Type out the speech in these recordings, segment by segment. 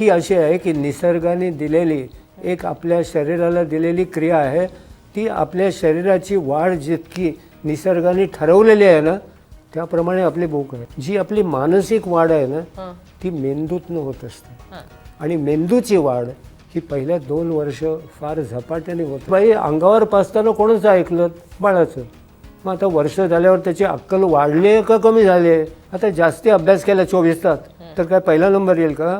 ही अशी आहे की निसर्गाने दिलेली एक आपल्या शरीराला दिलेली क्रिया आहे ती आपल्या शरीराची वाढ जितकी निसर्गाने ठरवलेली आहे ना त्याप्रमाणे आपली भूक आहे. जी आपली मानसिक वाढ आहे ना ती मेंदूतनं होत असते. आणि मेंदूची वाढ ही पहिल्या दोन वर्ष फार झपाट्याने होत बाई अंगावर पाचताना कोणच ऐकलं? बाळाचं. मग आता वर्ष झाल्यावर त्याची अक्कल वाढली आहे का कमी झाली आहे? आता जास्ती अभ्यास केला चोवीस तास. तर काय पहिला नंबर येईल का?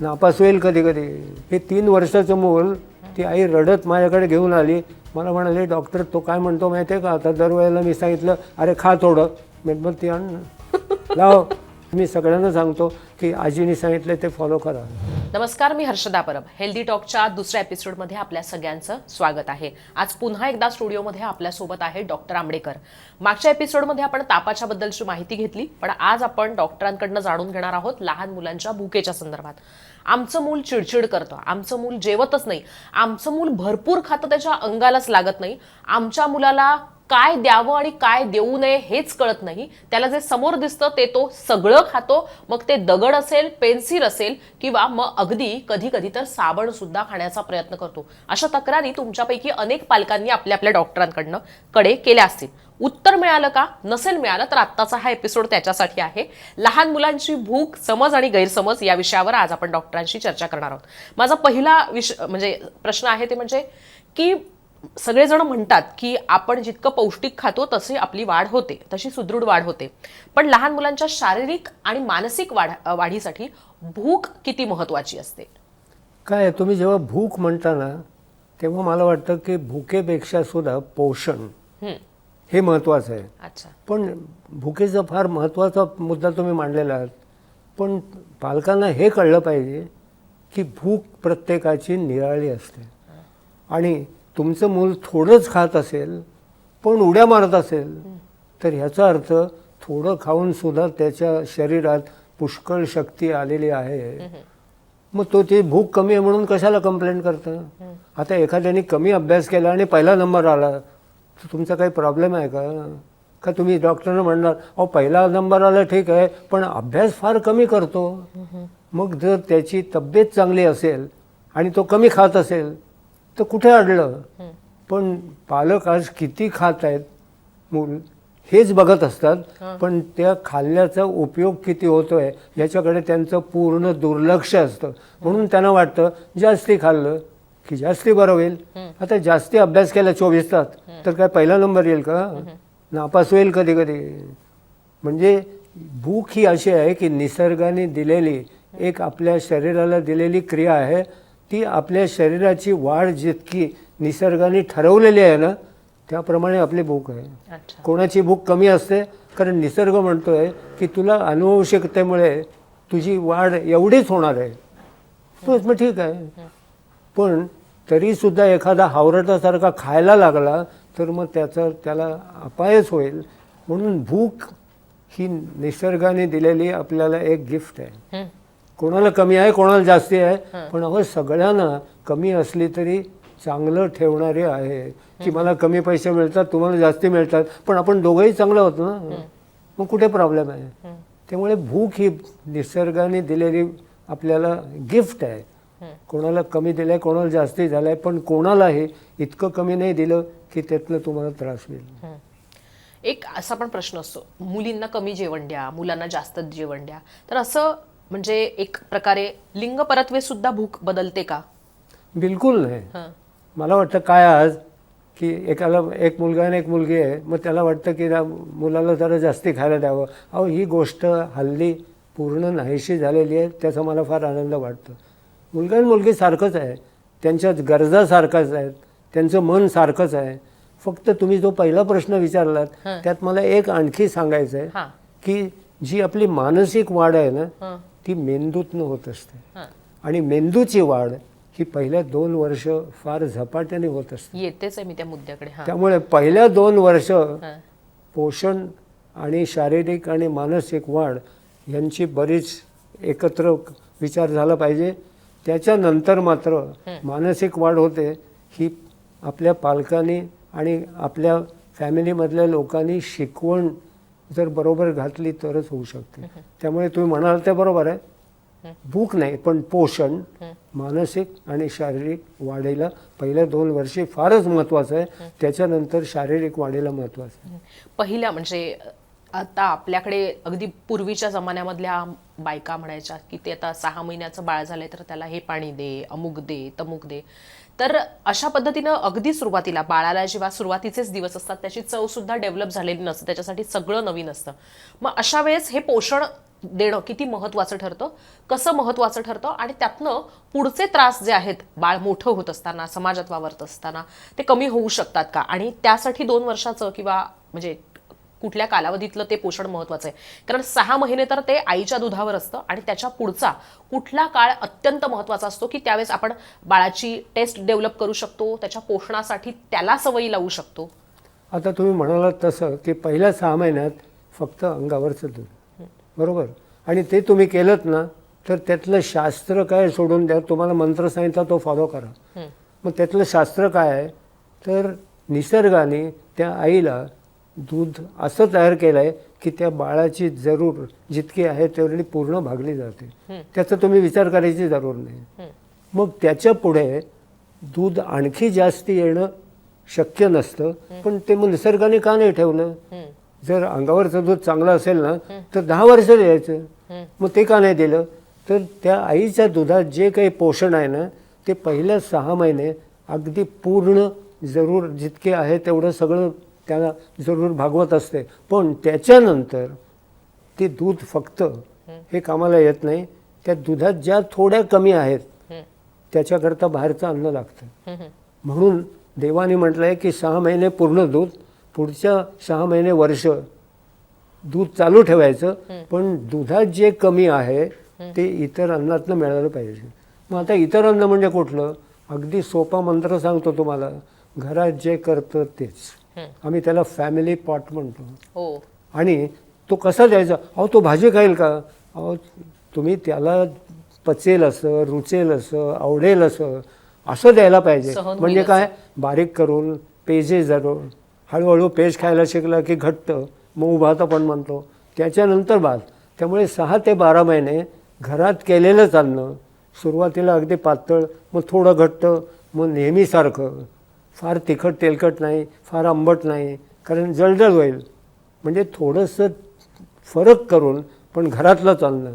नापास होईल कधी कधी. हे तीन वर्षाचं मूल ती आई रडत माझ्याकडे घेऊन आली. मला म्हणाले डॉक्टर तो काय म्हणतो माहिती आहे का? आता दरवेळेला मी सांगितलं अरे खा थोडं. मी मग ती आण ना. लाव. मी सगळ्यांना सांगतो की आजीने सांगितलं ते फॉलो करा. नमस्कार मी हर्षदा परब. हेल्दी टॉकच्या दुसऱ्या एपिसोडमध्ये आपल्या सगळ्यांचं स्वागत आहे. आज पुन्हा एकदा स्टुडिओमध्ये आपल्यासोबत आहे डॉक्टर आंबडेकर. मागच्या एपिसोडमध्ये आपण तापाच्या बद्दलची माहिती घेतली पण आज आपण डॉक्टरांकडनं जाणून घेणार आहोत लहान मुलांच्या भुकेच्या संदर्भात. आमचं मूल चिडचिड करतं. आमचं मूल जेवतच नाही. आमचं मूल भरपूर खातं त्याच्या अंगालाच लागत नाही. आमच्या मुलाला काय द्यावं आणि काय देऊ नये हेच कळत नाही. त्याला जे समोर दिसतं ते तो सगळं खातो. मग ते दगड असेल पेन्सिल असेल किंवा मग अगदी कधी कधी तर साबण सुद्धा खाण्याचा प्रयत्न करतो. अशा तक्रारी तुमच्यापैकी अनेक पालकांनी आपल्या आपल्या डॉक्टरांकडनं कडे केल्या असतील. उत्तर मिळालं का? नसेल मिळालं तर आत्ताचा हा एपिसोड त्याच्यासाठी आहे. लहान मुलांची भूक समज आणि गैरसमज या विषयावर आज आपण डॉक्टरांशी चर्चा करणार आहोत. माझा पहिला विष म्हणजे प्रश्न आहे ते म्हणजे की सगळेजण म्हणतात की आपण जितकं पौष्टिक खातो तशी आपली वाढ होते तशी सुदृढ वाढ होते. पण लहान मुलांच्या शारीरिक आणि मानसिक वाढ वाढीसाठी भूक किती महत्वाची असते? काय तुम्ही जेव्हा भूक म्हणता ना तेव्हा मला वाटतं की भुकेपेक्षा सुद्धा पोषण हे महत्त्वाचं आहे. अच्छा. पण भुकेचा फार महत्त्वाचा मुद्दा तुम्ही मांडलेला आहात. पण पालकांना हे कळलं पाहिजे की भूक प्रत्येकाची निराळी असते. आणि तुमचं मूल थोडंच खात असेल पण उड्या मारत असेल तर ह्याचा अर्थ थोडं खाऊन सुद्धा त्याच्या शरीरात पुष्कळ शक्ती आलेली आहे. मग तो ती भूक कमी आहे म्हणून कशाला कंप्लेंट करतं? आता एखाद्याने कमी अभ्यास केला आणि पहिला नंबर आला तुमचा काही प्रॉब्लेम आहे का? का तुम्ही डॉक्टरनं म्हणणार अहो पहिला नंबर आला ठीक आहे पण अभ्यास फार कमी करतो. मग जर त्याची तब्येत चांगली असेल आणि तो कमी खात असेल तर कुठे अडलं पण पालक आज किती खात आहेत? मूल हेच बघत असतात पण त्या खाल्ल्याचा उपयोग किती होतोय? याच्याकडे त्यांचं पूर्ण दुर्लक्ष असतं. म्हणून त्यांना वाटतं जास्ती खाल्लं. की जास्ती बरं होईल. आता जास्ती अभ्यास केला चोवीस तास तर काय पहिला नंबर येईल का? नापास होईल कधी कधी म्हणजे भूक ही अशी आहे की निसर्गाने दिलेली एक आपल्या शरीराला दिलेली क्रिया आहे ती आपल्या शरीराची वाढ जितकी निसर्गाने ठरवलेली आहे ना त्याप्रमाणे आपली भूक आहे. अच्छा. कोणाची भूक कमी असते? कारण निसर्ग म्हणतोय की तुला अनुवंशिकतेमुळे तुझी वाढ एवढीच होणार आहे. बस मग ठीक आहे. पण तरीसुद्धा एखादा हावरटासारखा खायला लागला तर मग त्याचा त्याला अपायच होईल. म्हणून भूक ही निसर्गाने दिलेली आपल्याला एक गिफ्ट आहे. कोणाला कमी आहे कोणाला जास्ती आहे पण अहो सगळ्यांना कमी असली तरी चांगलं ठेवणारे आहे. की मला कमी पैसे मिळतात तुम्हाला जास्ती मिळतात पण आपण दोघंही चांगलं होतो ना? मग कुठे प्रॉब्लेम आहे? त्यामुळे भूक ही निसर्गाने दिलेली आपल्याला गिफ्ट आहे. कोणाला कमी दिलंय कोणाला जास्ती झालंय पण कोणालाही इतकं कमी नाही दिलं की त्यातनं तुम्हाला त्रास होईल. एक असा पण प्रश्न असतो. मुलींना कमी जेवण द्या मुलांना जास्त जेवण द्या. तर असं म्हणजे एक प्रकारे लिंग परत्वे सुद्धा भूक बदलते का? बिलकुल नाही. हं, मला वाटतं काय आज की एकाला एक मुलगा आणि एक मुलगी आहे मग त्याला वाटतं की मुलाला जरा जास्ती खायला द्यावं. अहो ही गोष्ट हल्ली पूर्ण नाहीशी झालेली आहे त्याचा मला फार आनंद वाटतो. मुलगा आणि मुलगी सारखंच आहे. त्यांच्या गरजा सारखाच आहेत. त्यांचं मन सारखंच आहे. फक्त तुम्ही जो पहिला प्रश्न विचारलात. त्यात मला एक आणखी सांगायचं आहे की जी आपली मानसिक वाढ आहे ना ती मेंदूतनं होत असते. आणि मेंदूची वाढ ही पहिल्या दोन वर्ष फार झपाट्याने होत असते. येतेच आहे मी त्या मुद्द्याकडे त्यामुळे पहिल्या दोन वर्ष पोषण आणि शारीरिक आणि मानसिक वाढ यांची बरीच एकत्र विचार झाला पाहिजे. त्याच्यानंतर मात्र मानसिक वाढ होते ही आपल्या पालकांनी आणि आपल्या फॅमिलीमधल्या लोकांनी शिकवण जर बरोबर घातली तरच होऊ शकते. त्यामुळे तुम्ही म्हणाल ते बरोबर आहे. भूक नाही पण पोषण मानसिक आणि शारीरिक वाढीला पहिल्या दोन वर्षी फारच महत्वाचं आहे. त्याच्यानंतर शारीरिक वाढीला महत्वाचं आहे. पहिल्या म्हणजे आता आपल्याकडे अगदी पूर्वीच्या जमान्यामधल्या बायका म्हणायच्या की ते आता सहा महिन्याचं बाळ झालंय तर त्याला हे पाणी दे अमुक दे तमुक दे. तर अशा पद्धतीनं अगदी सुरुवातीला बाळाला जेव्हा सुरुवातीचेच दिवस असतात त्याची चव सुद्धा डेव्हलप झालेली नसते त्याच्यासाठी सगळं नवीन असतं. मग अशा वेळेस हे पोषण देणं किती महत्वाचं ठरतं कसं महत्वाचं ठरतं आणि त्यातनं पुढचे त्रास जे आहेत बाळ मोठं होत असताना समाजात वावरत असताना ते कमी होऊ शकतात का? आणि त्यासाठी दोन वर्षाचं किंवा म्हणजे कुठल्या कालावधीतलं ते पोषण महत्वाचं आहे. कारण सहा महिने तर ते आईच्या दुधावर असतं आणि त्याच्या पुढचा कुठला काळ अत्यंत महत्त्वाचा असतो की त्यावेळेस आपण बाळाची टेस्ट डेव्हलप करू शकतो त्याच्या पोषणासाठी त्याला सवयी लावू शकतो. आता तुम्ही म्हणालात तसं की पहिल्या सहा महिन्यात फक्त अंगावरचं दूध. बरोबर? आणि ते तुम्ही केलं ना तर त्यातलं शास्त्र काय सोडून द्या तुम्हाला मंत्र सांगितला तो फॉलो करा. मग त्यातलं शास्त्र काय आहे? तर निसर्गाने त्या आईला दूध असं तयार केलं आहे की त्या बाळाची जरूर जितकी आहे तेवढी पूर्ण भागली जाते. त्याचा तुम्ही विचार करायची जरूर नाही. मग त्याच्या पुढे दूध आणखी जास्ती येणं शक्य नसतं पण ते मग निसर्गाने का नाही ठेवलं? जर अंगावरचं दूध चांगलं असेल ना तर दहा वर्ष द्यायचं. मग ते का नाही दिलं? तर त्या आईच्या दुधात जे काही पोषण आहे ना ते पहिल्या सहा महिने अगदी पूर्ण जरूर जितके आहे तेवढं सगळं त्याला जरूर भागवत असते. पण त्याच्यानंतर ते दूध फक्त हे कामाला येत नाही. त्या दुधात ज्या थोड्या कमी आहेत त्याच्याकरता बाहेरचं अन्न लागतं. म्हणून देवाने म्हटलंय की सहा महिने पूर्ण दूध पुढच्या सहा महिने वर्ष दूध चालू ठेवायचं. पण दुधात जे कमी आहे ते इतर अन्नातनं मिळालं पाहिजे. मग आता इतर अन्न म्हणजे कुठलं? अगदी सोपा मंत्र सांगतो तुम्हाला. घरात जे करतं तेच. आम्ही त्याला फॅमिली पॉट म्हणतो. हो. आणि तो कसा द्यायचा? अहो तो भाजी खाईल का? अहो तुम्ही त्याला पचेल असं रुचेल असं आवडेल असं असं द्यायला पाहिजे. म्हणजे काय? बारीक करून पेजे जरूर हळूहळू पेज खायला शिकला की घट्ट मऊ भात आपण म्हणतो. त्याच्यानंतर भात. त्यामुळे सहा ते बारा महिने घरात केलेलंच अन्न सुरुवातीला अगदी पातळ मग थोडं घट्ट मग नेहमीसारखं. फार तिखट तेलकट नाही फार आंबट नाही कारण जळजळ होईल. म्हणजे थोडंसं फरक करून पण घरातलंच अन्न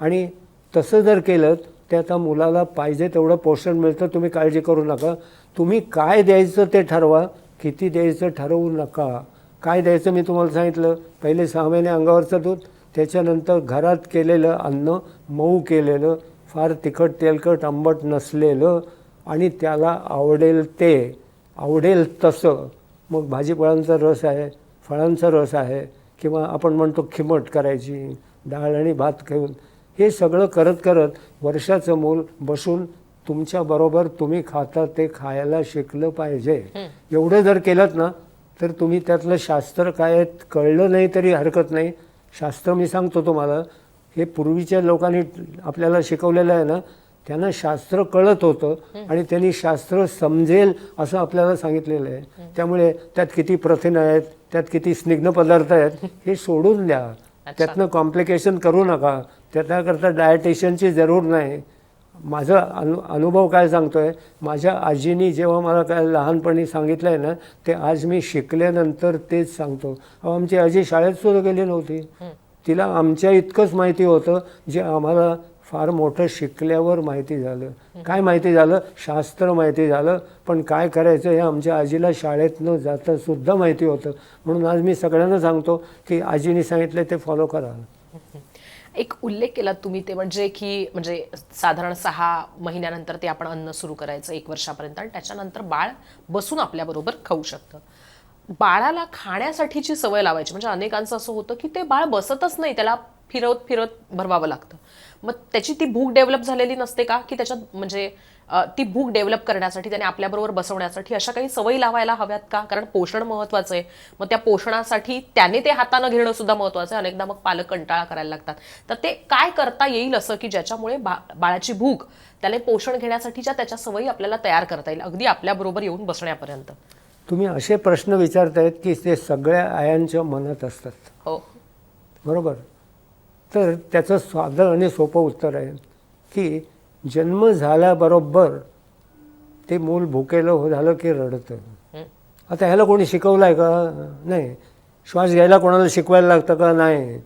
आणि तसं जर केलं ते आता मुलाला पाहिजे तेवढं पोषण मिळतं तुम्ही काळजी करू नका. तुम्ही काय द्यायचं ते ठरवा किती द्यायचं ठरवू नका. काय द्यायचं मी तुम्हाला सांगितलं? पहिले सहा महिने अंगावरचं दूध त्याच्यानंतर घरात केलेलं अन्न मऊ केलेलं फार तिखट तेलकट आंबट नसलेलं आणि त्याला आवडेल ते. आवडेल तसं. मग भाजीपाळांचा रस आहे फळांचा रस आहे किंवा आपण म्हणतो खिमट करायची डाळ आणि भात घेऊन हे सगळं करत करत वर्षाचं मूल बसून तुमच्याबरोबर तुम्ही खाता ते खायला शिकलं पाहिजे. एवढं जर केलं ना तर तुम्ही त्यातलं शास्त्र काय कळलं नाही तरी हरकत नाही. शास्त्र मी सांगतो तुम्हाला हे पूर्वीच्या लोकांनी आपल्याला शिकवलेलं आहे ना त्यांना शास्त्र कळत होतं आणि त्यांनी शास्त्र समजेल असं आपल्याला सांगितलेलं आहे. त्यामुळे त्यात किती प्रथिनं आहेत त्यात किती स्निग्ध पदार्थ आहेत हे सोडून द्या. त्यातनं कॉम्प्लिकेशन करू नका. त्याच्याकरता डायटिशियनची जरूर नाही. माझा अनु अनुभव काय सांगतोय माझ्या आजीनी जेव्हा मला काय लहानपणी सांगितलं आहे ना ते आज मी शिकल्यानंतर तेच सांगतो. अहो, आमची आजी शाळेत सुद्धा गेली नव्हती. तिला आमच्या इतकंच माहिती होतं जे आम्हाला फार मोठं शिकल्यावर माहिती झालं. काय माहिती झालं? शास्त्र माहिती झालं. पण काय करायचं हे आमच्या आजीला शाळेत न जाता सुद्धा माहिती होतं. म्हणून आज मी सगळ्यांना सांगतो की आजीने सांगितलं ते फॉलो करा. एक उल्लेख केला तुम्ही ते म्हणजे की म्हणजे साधारण सहा महिन्यानंतर ते आपण अन्न सुरू करायचं एक वर्षापर्यंत आणि त्याच्यानंतर बाळ बसून आपल्याबरोबर खाऊ शकतं. बाळाला खाण्यासाठीची सवय लावायची. म्हणजे अनेकांचं असं होतं की ते बाळ बसतच नाही त्याला फिरवत फिरवत भरवावं लागतं. मग त्याची ती भूक डेव्हलप झालेली नसते का? की त्याच्यात म्हणजे ती भूक डेव्हलप करण्यासाठी त्याने आपल्याबरोबर बसवण्यासाठी अशा काही सवयी लावायला हव्यात का? कारण पोषण महत्वाचं आहे. मग त्या पोषणासाठी त्याने ते हातानं घेणं सुद्धा महत्वाचं आहे. अनेकदा मग पालक कंटाळा करायला लागतात. तर ते काय करता येईल असं की ज्याच्यामुळे बा बाळाची भूक त्याला पोषण घेण्यासाठीच्या त्याच्या सवयी आपल्याला तयार करता येईल. अगदी आपल्याबरोबर येऊन बसण्यापर्यंत. तुम्ही असे प्रश्न विचारतायत की ते सगळ्या आयांच्या मनात असतात. हो. बरोबर? तर त्याचं साधं आणि सोपं उत्तर आहे की जन्म झाल्याबरोबर ते मूल भुकेलं हो झालं की रडतं. आता ह्याला कोणी शिकवलं आहे का? नाही. श्वास घ्यायला कोणाला शिकवायला लागतं का? नाही.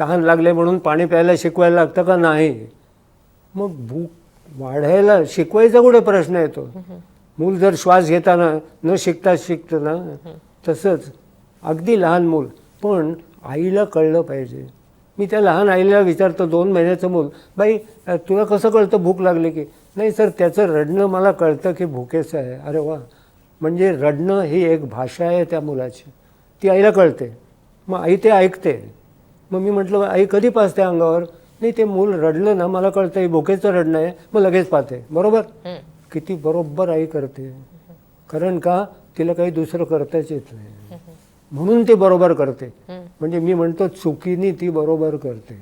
तहान लागले म्हणून पाणी प्यायला शिकवायला लागतं का? नाही. मग भूक वाढायला शिकवायचा कुठे प्रश्न येतो? मूल जर श्वास घेताना न शिकता शिकतं ना तसंच अगदी लहान मूल. पण आईला कळलं पाहिजे. मी त्या लहान आईला विचारतो दोन महिन्याचं मूल बाई तुला कसं कळतं? भूक लागली की. नाही सर त्याचं रडणं मला कळतं की भुकेचं आहे. अरे वा. म्हणजे रडणं ही एक भाषा आहे त्या मुलाची. ती आईला कळते. मग आई ते ऐकते. मग मी म्हटलं आई कधी पाचते अंगावर? नाही ते मूल रडलं ना मला कळतं हे भुकेचं रडणं आहे मग लगेच पाहते. बरोबर? किती बरोबर आई करते. कारण का? तिला काही दुसरं करताच येत नाही. म्हणून ती बरोबर करते. म्हणजे मी म्हणतो चुकीने ती बरोबर करते.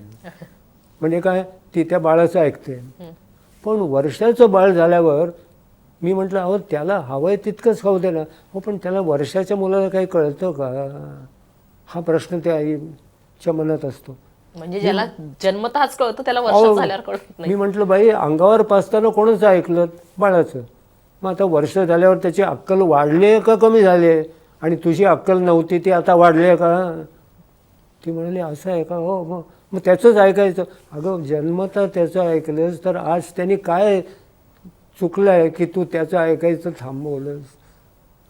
म्हणजे काय? ती त्या बाळाचं ऐकते. पण वर्षाचं बाळ झाल्यावर मी म्हटलं अहो त्याला हवंय तितकंच खाऊ दे ना. हो पण त्याला वर्षाच्या मुलाला काही कळतं का? हा प्रश्न त्या आईच्या मनात असतो. म्हणजे ज्याला जन्मतःच कळतं त्याला वर्षात अहो, झाल्यावर कळत नाही. मी म्हटलं बाई अंगावर पाचताना कोणाचं ऐकलं बाळाचं? मग आता वर्ष झाल्यावर त्याची अक्कल वाढली आहे का कमी झाली आणि तुझी अक्कल नव्हती ती आता वाढली आहे का? ती म्हणाली असं आहे का? हो मग मग त्याचंच ऐकायचं. अगं जन्मता त्याचं ऐकलंस तर आज त्यांनी काय चुकलं आहे की तू त्याचं ऐकायचं थांबवलंस?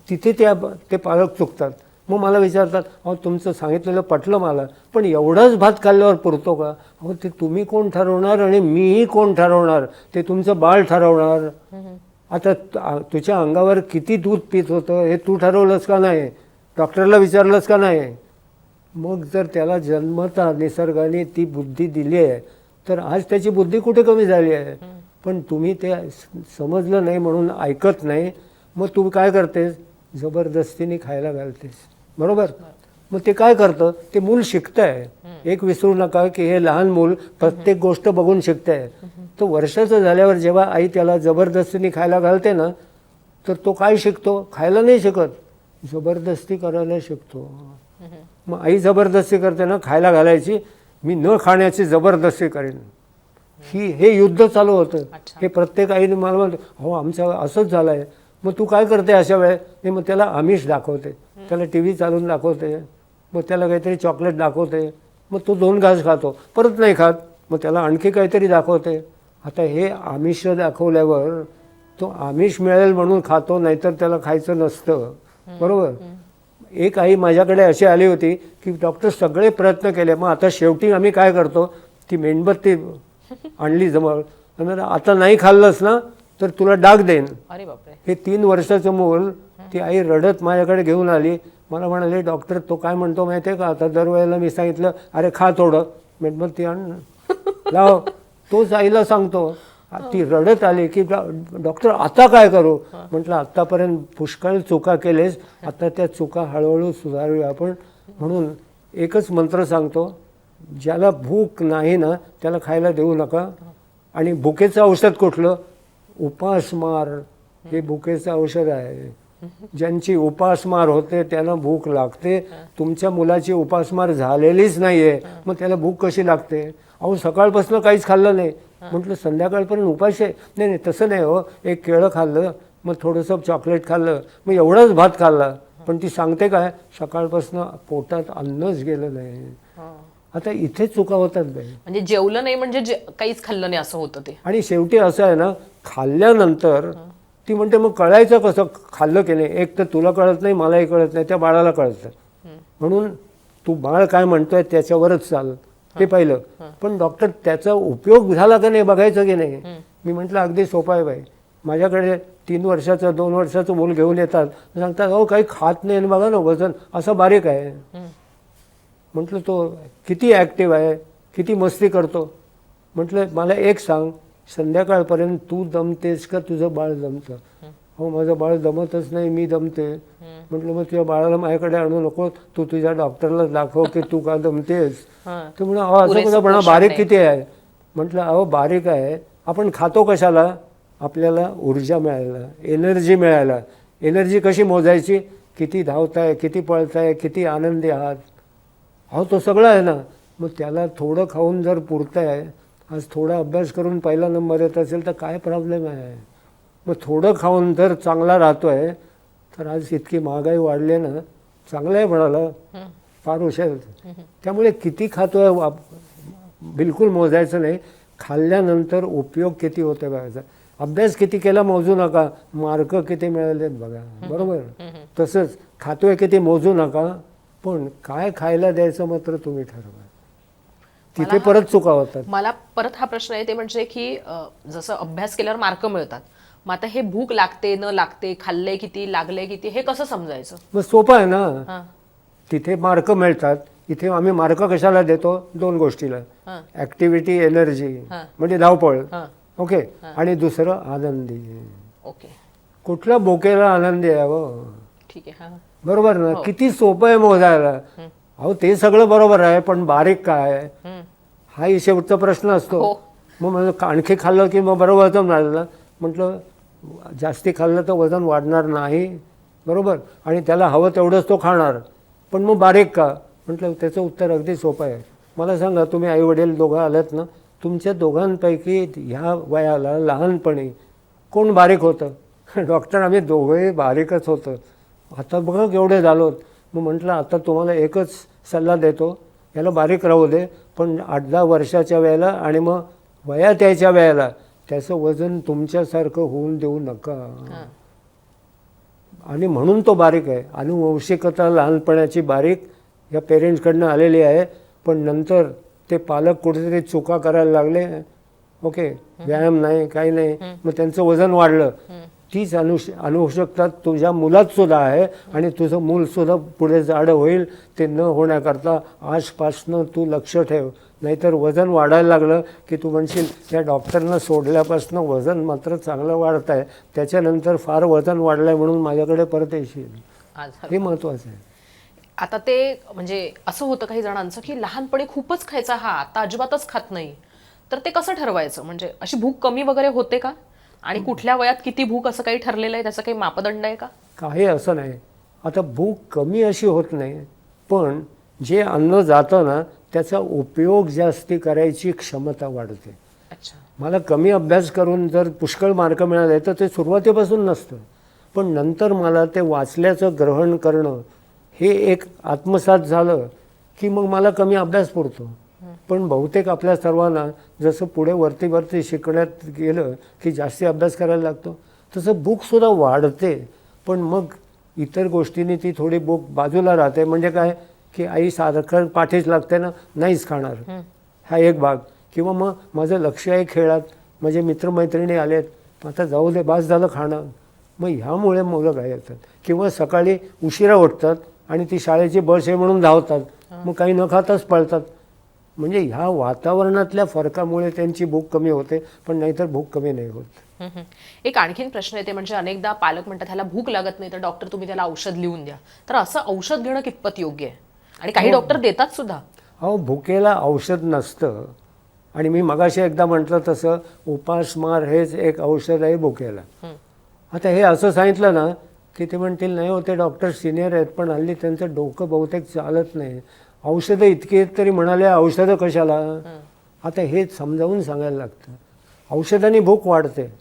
तिथे त्या ते पालक चुकतात. मग मला विचारतात अहो तुमचं सांगितलेलं पटलं मला पण एवढाच भात खाल्ल्यावर पुरतो का? अहो ते तुम्ही कोण ठरवणार आणि मीही कोण ठरवणार? ते तुमचं बाळ ठरवणार. आता तुझ्या अंगावर किती दूध पित होतं हे तू ठरवलंस का नाही? डॉक्टरला विचारलंस का नाही? मग जर त्याला जन्मता निसर्गाने ती बुद्धी दिली आहे तर आज त्याची बुद्धी कुठे कमी झाली आहे? पण तुम्ही ते समजलं नाही म्हणून ऐकत नाही. मग तू काय करतेस? जबरदस्तीने खायला घालतेस. बरोबर? मग ते काय करतं? ते मूल शिकतंय. एक विसरू नका की हे लहान मूल प्रत्येक गोष्ट बघून शिकतंय. तो वर्षाचं झाल्यावर जेव्हा आई त्याला जबरदस्तीने खायला घालते ना तर तो काय शिकतो? खायला नाही शिकत. जबरदस्ती करायला शिकतो. मग आई जबरदस्ती करते ना खायला घालायची. मी न खाण्याची जबरदस्ती करेन. ही हे युद्ध चालू होतं. हे प्रत्येक आईने मला म्हणतो हो आमचं असंच झालं आहे मग तू काय करते अशा वेळेस? मग त्याला आमिष दाखवते. त्याला टी व्ही चालून दाखवते मग त्याला काहीतरी चॉकलेट दाखवते मग तो दोन घास खातो परत नाही खात. मग त्याला आणखी काहीतरी दाखवते. आता हे आमिष दाखवल्यावर तो आमिष मिळेल म्हणून खातो नाहीतर त्याला खायचं नसतं. बरोबर? एक आई माझ्याकडे अशी आली होती की डॉक्टर सगळे प्रयत्न केले मग आता शेवटी आम्ही काय करतो? ती मेणबत्ती आणली जवळ. आता नाही खाल्लंस ना तर तुला डाग देईन. अरे बापरे. हे तीन वर्षाचं मूल ती आई रडत माझ्याकडे घेऊन आली. मला म्हणाले डॉक्टर तो काय म्हणतो माहिती आहे का? आता दरवेळेला मी सांगितलं अरे खा थोडं. मेणबत्ती आण लाव. तोच आईला सांगतो. ती रडत आली की डॉक्टर आता काय करू? म्हटलं आत्तापर्यंत पुष्कळ चुका केलेस. आता त्या चुका हळूहळू सुधारूया आपण. म्हणून एकच मंत्र सांगतो ज्याला भूक नाही ना त्याला खायला देऊ नका. आणि भुकेचं औषध कुठलं? उपासमार हे भुकेचं औषध आहे. ज्यांची उपासमार होते त्यांना भूक लागते. तुमच्या मुलाची उपासमार झालेलीच नाहीये. मग त्याला भूक कशी लागते? अहो सकाळपासून काहीच खाल्लं नाही. म्हटलं संध्याकाळपर्यंत उपास आहे. नाही नाही तसं नाही हो. एक केळं खाल्लं मग थोडंसं चॉकलेट खाल्लं मग एवढाच भात खाल्ला. पण ती सांगते काय? सकाळपासून पोटात अन्नच गेलं नाही. हं. आता इथे चुका होतात बाई. म्हणजे जेवलं नाही म्हणजे जे- काहीच खाल्लं नाही असं होतं ते. आणि शेवटी असं आहे ना खाल्ल्यानंतर ती म्हणते मग कळायचं कसं? खाल्लं की नाही? एक तर तुला कळत नाही मलाही कळत नाही त्या बाळाला कळतं म्हणून तू बाळ काय म्हणतोय त्याच्यावरच चाल. ते पहिलं. पण डॉक्टर त्याचा उपयोग झाला का नाही बघायचं की नाही? मी म्हटलं अगदी सोपं आहे बाई. माझ्याकडे तीन वर्षाचं दोन वर्षाचं मूल घेऊन येतात. सांगतात हो काही खात नाही आणि बघा ना वजन असं बारीक आहे. म्हटलं तो किती ॲक्टिव्ह आहे किती मस्ती करतो. म्हटलं मला एक सांग संध्याकाळपर्यंत तू दमतेस का तुझं बाळ दमतं? हो माझं बाळ दमतच नाही मी दमते. म्हटलं मग तुझ्या बाळाला माझ्याकडे आणू नको तू तुझ्या डॉक्टरला दाखव की तू का दमतेस. तर म्हणा अहो असं कसं म्हणा बारीक. किती आहे? म्हटलं अहो बारीक आहे. आपण खातो कशाला? आपल्याला ऊर्जा मिळायला एनर्जी मिळायला. एनर्जी कशी मोजायची? किती धावताय किती पळताय किती आनंदी आहात. अहो तो सगळं आहे ना. मग त्याला थोडं खाऊन जर पुरतं आहे आज थोडा अभ्यास करून पहिला नंबर येत असेल तर काय प्रॉब्लेम आहे? मग थोडं खाऊन जर चांगला राहतो आहे तर आज इतकी महागाई वाढली आहे ना चांगलं आहे म्हणाला. फार हुशार त्यामुळे किती खातोय वाप बिलकुल मोजायचं नाही. खाल्ल्यानंतर उपयोग किती होतो बघायचा. अभ्यास किती केला मोजू नका. मार्क किती मिळालेत बघा. बरोबर? तसंच खातोय किती मोजू नका. पण काय खायला द्यायचं मात्र तुम्ही ठरवा. तिथे परत चुका होतात. मला परत हा प्रश्न आहे ते म्हणजे की जसं अभ्यास केल्यावर मार्क मिळतात मग आता हे भूक लागते न लागते खाल्ले किती लागले किती हे कसं समजायचं? मग सोपं आहे ना? तिथे मार्क मिळतात. इथे आम्ही मार्क कशाला देतो? दोन गोष्टीला. Activity energy. म्हणजे धावपळ. ओके आणि दुसरं आनंदी. ओके कुठल्या बोकेला आनंदी आहे हो? ठीक आहे बरोबर ना? हो. किती सोपं आहे मोजायला. अहो ते सगळं बरोबर आहे पण बारीक काय? हं. शेवटचा प्रश्न असतो. हो. मग मला आणखी खाल्लं की मग बरोबर वजन वाढलं? म्हटलं जास्ती खाल्लं तर वजन वाढणार नाही. बरोबर? आणि त्याला हवं तेवढंच तो खाणार. पण मग बारीक का? म्हटलं त्याचं उत्तर अगदी सोपं आहे. मला सांगा तुम्ही आई वडील दोघं आलात ना तुमच्या दोघांपैकी ह्या वयाला लहानपणी कोण बारीक होतं? डॉक्टर आम्ही दोघंही बारीकच होतं. आता बघा केवढे झालोत. मग म्हटलं आता तुम्हाला एकच सल्ला देतो याला बारीक राहू दे पण आठ दहा वर्षाच्या वेळेला आणि मग वयात यायच्या वेळेला त्याचं वजन तुमच्यासारखं होऊन देऊ नका. आणि म्हणून तो बारीक आहे. अनुवंशिकता लहानपणाची बारीक या पेरेंट्सकडनं आलेली आहे पण नंतर ते पालक कुठेतरी चुका करायला लागले. ओके व्यायाम नाही काही नाही. मग त्यांचं वजन वाढलं. तीच अनुष अनुवंशिकता तुझ्या मुलात सुद्धा आहे आणि तुझं मूल सुद्धा पुढे जाडं होईल ते न होण्याकरता आजपासनं तू लक्ष ठेव. नाहीतर वजन वाढायला लागलं की तू म्हणशील त्या डॉक्टरनं सोडल्यापासनं वजन मात्र चांगलं वाढत आहे. त्याच्यानंतर फार वजन वाढलं आहे म्हणून माझ्याकडे परत येशील. हे महत्त्वाचं आहे. आता ते म्हणजे असं होतं काही जणांचं की लहानपणी खूपच खायचा हा आता अजिबातच खात नाही. तर ते कसं ठरवायचं? म्हणजे अशी भूक कमी वगैरे होते का? आणि कुठल्या वयात किती भूक असं काही ठरलेलं आहे? त्याचा काही मापदंड आहे का? काही असं नाही. आता भूक कमी अशी होत नाही पण जे अन्न जातं ना त्याचा उपयोग जास्ती करायची क्षमता वाढते. अच्छा. मला कमी अभ्यास करून जर पुष्कळ मार्क मिळाले तर ते सुरुवातीपासून नसतं. पण नंतर मला ते वाचल्याचं ग्रहण करणं हे एक आत्मसात झालं की मग मला कमी अभ्यास पुरतो पण बहुतेक आपल्या सर्वांना जसं पुढे वरती वरती शिकण्यात गेलं की जास्ती अभ्यास करायला लागतो तसं बुकसुद्धा वाढते. पण मग इतर गोष्टींनी ती थोडी बुक बाजूला राहते. म्हणजे काय? की आई सारखं पाठीच लागते ना नाहीच खाणार. हा. एक भाग. किंवा मग माझं लक्ष आहे खेळात. माझे मित्रमैत्रिणी आलेत. आता जाऊ दे बास झालं खाणं. मग ह्यामुळे मुलं काय येतात किंवा सकाळी उशिरा उठतात आणि ती शाळेची बस आहे म्हणून धावतात. मग काही न खाताच पळतात. म्हणजे ह्या वातावरणातल्या फरकामुळे त्यांची भूक कमी होते पण नाहीतर भूक कमी नाही होत. एक आणखीन प्रश्न येते म्हणजे अनेकदा पालक म्हणतात ह्याला भूक लागत नाही तर डॉक्टर तुम्ही त्याला औषध लिहून द्या. तर असं औषध घेणं कितपत योग्य आहे? आणि काही डॉक्टर देतात सुद्धा. अहो भुकेला औषध नसतं. आणि मी मगाशी एकदा म्हटलं तसं उपासमार हेच एक औषध आहे भुकेला. आता हे असं सांगितलं ना की ते म्हणतील नाही होते डॉक्टर सिनियर आहेत पण हल्ली त्यांचं डोकं बहुतेक चालत नाही. औषधं इतकी तरी म्हणाले औषधं कशाला? आता हे समजावून सांगायला लागतं. औषधाने भूक वाढते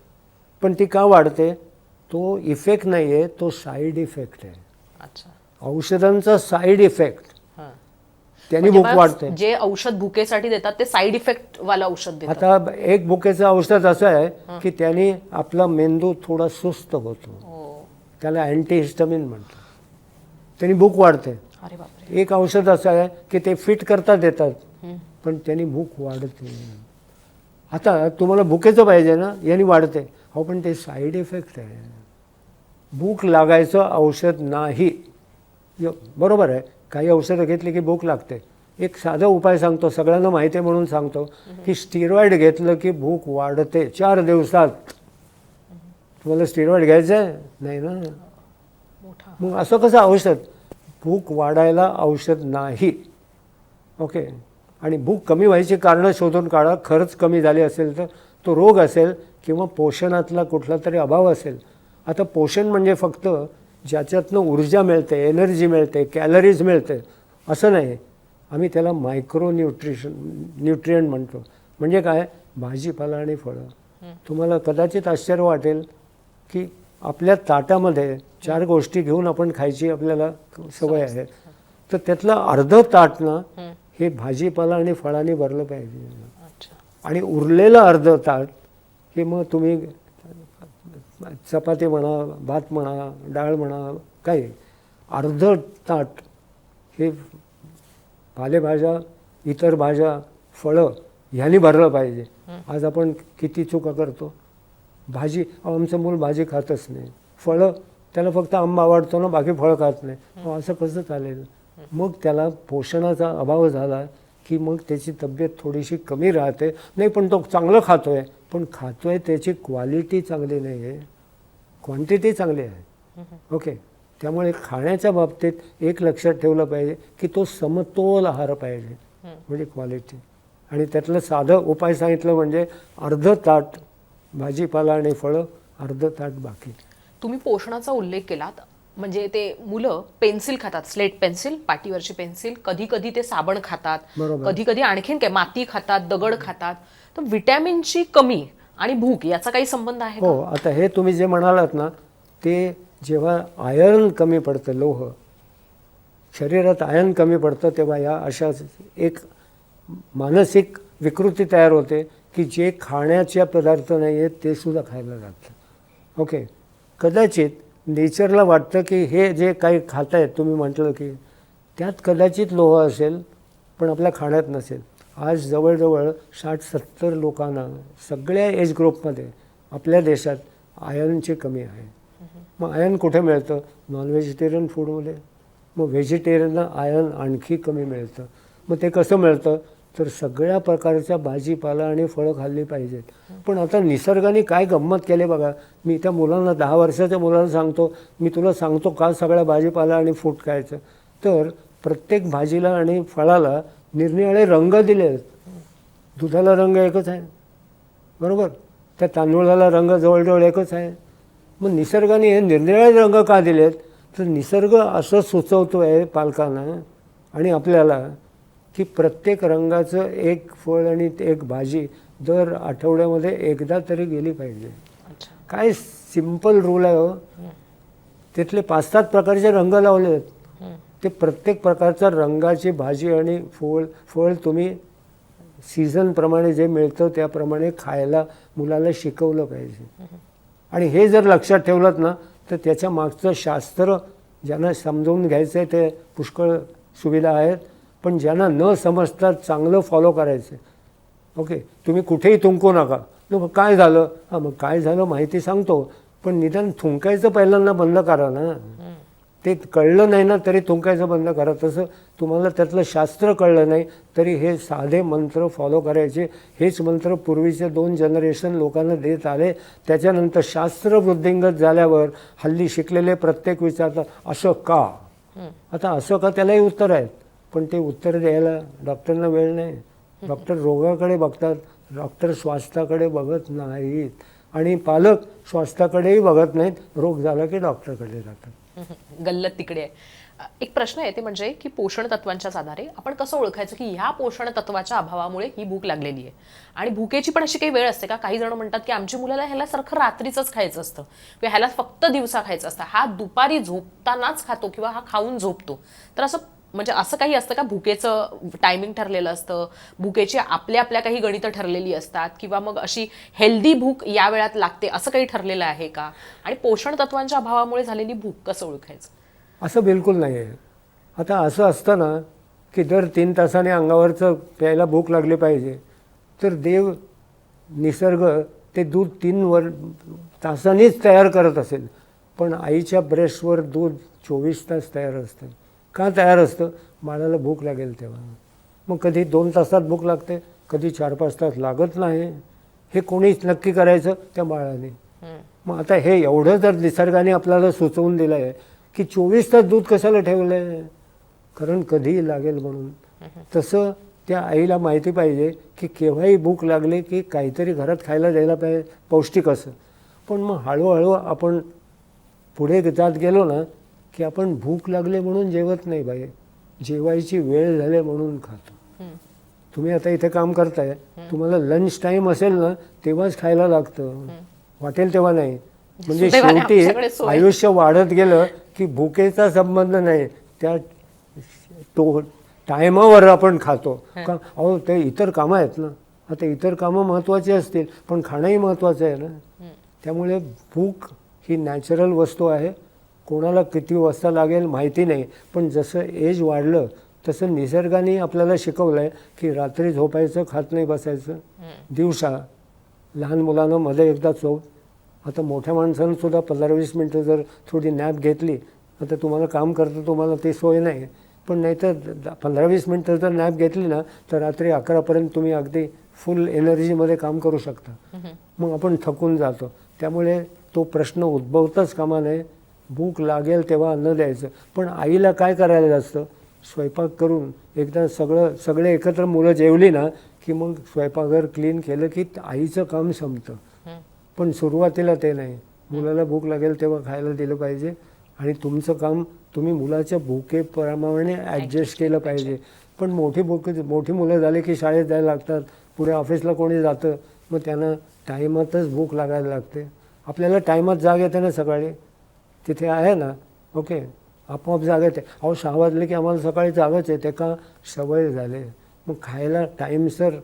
पण ती का वाढते? तो इफेक्ट नाही आहे तो साईड इफेक्ट आहे. अच्छा. औषधांचा साईड इफेक्ट हां. त्याने म्हणजे भूक वाढते. जे औषध भुकेसाठी देतात ते साईड इफेक्ट वाला औषध देतात. आता एक भुकेचं औषध असं आहे की त्याने आपला मेंदू थोडा सुस्त होतो. हो. त्याला अँटीहिस्टमिन म्हणतात त्यांनी भूक वाढते. अरे बापरे. एक औषध असं आहे की ते फिट करता देतात. पण त्यांनी भूक वाढते आता तुम्हाला भुकेचं पाहिजे ना यांनी वाढते. हो पण ते साईड इफेक्ट आहे. भूक लागायचं औषध नाही. यो, बरोबर आहे. काही औषधं घेतली की भूक लागते. एक साधा उपाय सांगतो सगळ्यांना माहिती आहे म्हणून सांगतो की स्टिरॉइड घेतलं की भूक वाढते. चार दिवसात. तुम्हाला स्टिरॉइड घ्यायचं आहे नाही ना? मग असं कसं औषध? भूक वाढायला औषध नाही. ओके? आणि भूक कमी व्हायची कारणं शोधून काढा. खरंच कमी झाली असेल तर तो रोग असेल किंवा पोषणातला कुठला तरी अभाव असेल. आता पोषण म्हणजे फक्त ज्याच्यातनं ऊर्जा मिळते एनर्जी मिळते कॅलरीज मिळते असं नाही. आम्ही त्याला मायक्रो न्यूट्रिशन न्यूट्रियन म्हणतो. म्हणजे काय? भाजीपाला आणि फळं. तुम्हाला कदाचित आश्चर्य वाटेल की आपल्या ताटामध्ये चार गोष्टी घेऊन आपण खायची आपल्याला सवय आहे. तर त्यातलं अर्ध ताट ना हे भाजीपाला आणि फळांनी भरलं पाहिजे. आणि उरलेलं अर्ध ताट हे मग तुम्ही चपाती म्हणा भात म्हणा डाळ म्हणा काही अर्ध ताट हे पालेभाज्या इतर भाज्या फळं ह्यांनी भरलं पाहिजे. आज आपण किती चुका करतो भाजी आमचं मूल भाजी खातच नाही. फळं त्याला फक्त आंबा आवडतो ना बाकी फळं खात नाही. असं कसं चालेल? मग त्याला पोषणाचा अभाव झाला की मग त्याची तब्येत थोडीशी कमी राहते. नाही पण तो चांगलं खातो आहे पण खातो आहे त्याची क्वालिटी चांगली नाही आहे क्वांटिटी चांगली आहे. ओके? त्यामुळे खाण्याच्या बाबतीत एक लक्षात ठेवलं पाहिजे की तो समतोल आहार पाहिजे. म्हणजे क्वालिटी आणि त्यातलं साधं उपाय सांगितलं म्हणजे अर्ध ताट भाजीपाला आणि फळं अर्ध ताट बाकी. तुम्ही पोषणाचा उल्लेख केलात. म्हणजे ते मुलं पेन्सिल खातात स्लेट पेन्सिल पाटीवरची पेन्सिल कधी कधी ते साबण खातात. कधी कधी आणखीन काय माती खातात दगड खातात. तर विटॅमिनची कमी आणि भूक याचा काही संबंध आहे हो आता हे तुम्ही जे म्हणालात ना ते जेव्हा आयर्न कमी पडतं लोह शरीरात आयर्न कमी पडतं तेव्हा या अशा एक मानसिक विकृती तयार होते की जे खाण्याच्या पदार्थ नाही आहेत ते सुद्धा खायला लागतात ओके कदाचित नेचरला वाटतं की हे जे काही खात आहेत तुम्ही म्हटलं की त्यात कदाचित लोह असेल पण आपल्या खाण्यात नसेल. आज जवळजवळ साठ सत्तर लोकांना सगळ्या एज ग्रुपमध्ये आपल्या देशात आयर्नची कमी आहे. मग आयर्न कुठे मिळतं? नॉन व्हेजिटेरियन फूडमध्ये मग व्हेजिटेरियनला आयर्न आणखी कमी मिळतं. मग ते कसं मिळतं? तर सगळ्या प्रकारच्या भाजीपाला आणि फळं खाल्ली पाहिजेत. पण आता निसर्गाने काय गंमत केले बघा? मी त्या मुलांना दहा वर्षाच्या मुलांना सांगतो मी तुला सांगतो का सगळ्या भाजीपाला आणि फूट खायचं? तर प्रत्येक भाजीला आणि फळाला निरनिराळे रंग दिले आहेत. दुधाला रंग एकच आहे. बरोबर? त्या तांदूळाला रंग जवळजवळ एकच आहे. मग निसर्गाने हे निरनिराळे रंग का दिलेत? तर निसर्ग असं सुचवतो आहे पालकांना आणि आपल्याला की प्रत्येक रंगाचं एक फळ आणि एक भाजी दर आठवड्यामध्ये एकदा तरी गेली पाहिजे. काय सिंपल रूल आहे हो. तिथले पाच सात प्रकारचे रंग लावले आहेत. ते प्रत्येक प्रकारच्या रंगाची भाजी आणि फळ फळ तुम्ही सीझनप्रमाणे जे मिळतं त्याप्रमाणे खायला मुलाला शिकवलं पाहिजे. आणि हे जर लक्षात ठेवलं ना तर त्याच्या मागचं शास्त्र ज्यांना समजावून घ्यायचं आहे ते पुष्कळ सुविधा आहेत. पण ज्यांना न समजता चांगलं फॉलो करायचं ओके तुम्ही कुठेही थुंकू नका. न मग काय झालं? हां मग काय झालं माहिती सांगतो. पण निदान थुंकायचं पहिल्यांदा बंद करा ना. ते कळलं नाही ना तरी थुंकायचं बंद करा. तसं तुम्हाला त्यातलं शास्त्र कळलं नाही तरी हे साधे मंत्र फॉलो करायचे. हेच मंत्र पूर्वीचे दोन जनरेशन लोकांना देत आले. त्याच्यानंतर शास्त्र वृद्धिंगत झाल्यावर हल्ली शिकलेले प्रत्येक विचारतात असं का? आता असं का त्यालाही उत्तर आहेत पण ते उत्तर द्यायला डॉक्टरना वेळ नाही. डॉक्टर रोगाकडे बघतात. डॉक्टर स्वास्थ्याकडे बघत नाहीत. आणि पालक स्वास्थ्याकडेही बघत नाहीत. रोग झाला की डॉक्टरकडे जातात. गल्लत तिकडे आहे. एक प्रश्न आहे ते म्हणजे की पोषण तत्वांच्याच आधारे आपण कसं ओळखायचं की ह्या पोषण तत्वाच्या अभावामुळे ही भूक लागलेली आहे? आणि भूकेची पण अशी काही वेळ असते का? काही जण म्हणतात की आमची मुलाला ह्याला सारखं रात्रीचंच खायचं असतं. किंवा ह्याला फक्त दिवसा खायचं असतं. हा दुपारी झोपतानाच खातो किंवा हा खाऊन झोपतो. तर असं म्हणजे असं काही असतं का भुकेचं टायमिंग ठरलेलं असतं? भुकेची आपल्या आपल्या काही गणितं ठरलेली असतात? किंवा मग अशी हेल्दी भूक या वेळात लागते असं काही ठरलेलं आहे का? आणि पोषण तत्वांच्या अभावामुळे झालेली भूक कसं ओळखायचं? असं बिलकुल नाही आहे. आता असं असतं ना की दर तीन तासाने अंगावरचं प्यायला भूक लागली पाहिजे तर देव निसर्ग ते दूध तीन वर तासांनीच तयार करत असेल. पण आईच्या ब्रेस्टवर दूध चोवीस तास तयार असतं. का तयार असतं? बाळाला भूक लागेल तेव्हा. मग कधी दोन तासात भूक लागते कधी चार पाच तास लागत नाही. हे कोणीच नक्की करायचं त्या बाळाने. मग आता हे एवढं जर निसर्गाने आपल्याला सुचवून दिलं आहे की चोवीस तास दूध कशाला ठेवलं आहे कारण कधीही लागेल म्हणून. तसं त्या आईला माहिती पाहिजे की केव्हाही भूक लागली की काहीतरी घरात खायला द्यायला पाहिजे पौष्टिक असं. पण मग हळूहळू आपण पुढे जात गेलो ना की आपण भूक लागले म्हणून जेवत नाही बाई. जेवायची वेळ झाली म्हणून खातो. तुम्ही आता इथे काम करताय. तुम्हाला लंच टाईम असेल ना तेव्हाच खायला लागतं. वाटेल तेव्हा नाही. म्हणजे शेवटी. आयुष्य वाढत गेलं की भुकेचा संबंध नाही. त्या तो टायमावर आपण खातो. का अहो ते इतर कामं आहेत ना. आता इतर कामं महत्त्वाची असतील पण खाणंही महत्त्वाचं आहे ना. त्यामुळे भूक ही नॅचरल वस्तू आहे. कोणाला किती वाजता लागेल माहिती नाही पण जसं एज वाढलं तसं निसर्गाने आपल्याला शिकवलं आहे की रात्री झोपायचं खात नाही बसायचं. दिवसा लहान मुलांना मध्ये एकदा झोप. आता मोठ्या माणसानं सुद्धा पंधरा वीस मिनटं जर थोडी नॅप घेतली आता तुम्हाला काम करतं तुम्हाला ती सोय नाही. पण नाहीतर पंधरा वीस मिनटं जर नॅप घेतली ना तर रात्री अकरापर्यंत तुम्ही अगदी फुल एनर्जीमध्ये काम करू शकता. मग आपण थकून जातो. त्यामुळे तो प्रश्न उद्भवताच कामा नये. भूक लागेल तेव्हा अन्न द्यायचं. पण आईला काय करायला असतं स्वयंपाक करून. एकदा सगळं सगळे एकत्र मुलं जेवली ना की मग स्वयंपाकघर क्लीन केलं की आईचं काम संपतं. पण सुरुवातीला ते नाही. मुलाला भूक लागेल तेव्हा खायला दिलं पाहिजे. आणि तुमचं काम तुम्ही मुलाच्या भुकेप्रमाणे ॲडजस्ट केलं पाहिजे. पण मोठी भूक मोठी मुलं झाले की शाळेत जायला लागतात. पुढे ऑफिसला कोणी जातं? मग त्यांना टायमातच भूक लागायला लागते. आपल्याला टायमात जाग येते ना सकाळी. तिथे आहे ना ओके आपोआप जागा येते अहो सहा वाजले की आम्हाला सकाळी जागच आहे का सवय झाले. मग खायला टाईमसर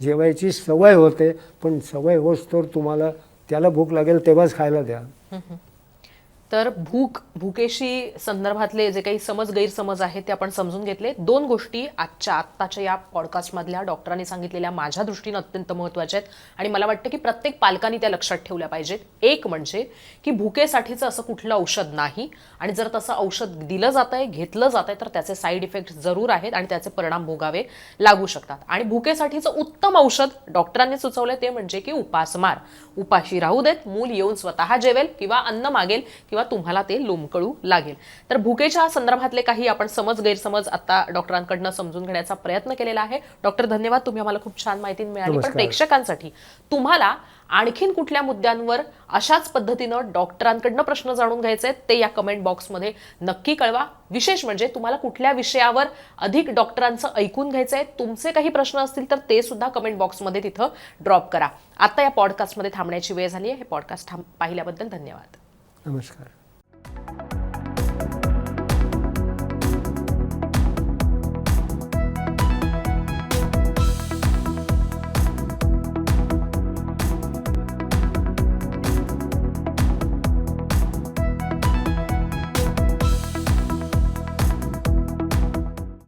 जेवायची सवय होते पण सवय होस तर तुम्हाला त्याला भूक लागेल तेव्हाच खायला द्या. तर भूक भूकेशी संदर्भातले जे काही समज गैरसमज आहेत ते आपण समजून घेतले. दोन गोष्टी आजच्या आत्ताच्या या पॉडकास्टमधल्या डॉक्टरांनी सांगितलेल्या माझ्या दृष्टीनं अत्यंत महत्त्वाच्या आहेत. आणि मला वाटतं की प्रत्येक पालकांनी त्या लक्षात ठेवल्या पाहिजेत. एक म्हणजे की भुकेसाठीचं असं कुठलं औषध नाही. आणि जर तसं औषध दिलं जात आहे घेतलं जात आहे तर त्याचे साईड इफेक्ट जरूर आहेत आणि त्याचे परिणाम भोगावे लागू शकतात. आणि भुकेसाठीचं उत्तम औषध डॉक्टरांनी सुचवलंय ते म्हणजे की उपासमार. उपाशी राहू देत मूल येऊन स्वतः जेवेल किंवा अन्न मागेल किंवा तुम्हाला ते लोमकळू लागेल. तर भुकेच्या संदर्भातले काही आपण समज गैरसमज आता डॉक्टरांकडनं समजून घेण्याचा प्रयत्न केलेला आहे. डॉक्टर धन्यवाद. तुम्ही आम्हाला खूप छान माहिती मिळाली. पण. प्रेक्षकांसाठी तुम्हाला आणखीन कुठल्या मुद्द्यांवर अशाच पद्धतीनं डॉक्टरांकडनं प्रश्न जाणून घ्यायचे आहेत ते या कमेंट बॉक्समध्ये नक्की कळवा. विशेष म्हणजे तुम्हाला कुठल्या विषयावर अधिक डॉक्टरांचं ऐकून घ्यायचं आहे तुमचे काही प्रश्न असतील तर ते सुद्धा कमेंट बॉक्समध्ये तिथं ड्रॉप करा. आता या पॉडकास्टमध्ये थांबण्याची वेळ झाली आहे. हे पॉडकास्ट थांब पाहिल्याबद्दल धन्यवाद. नमस्कार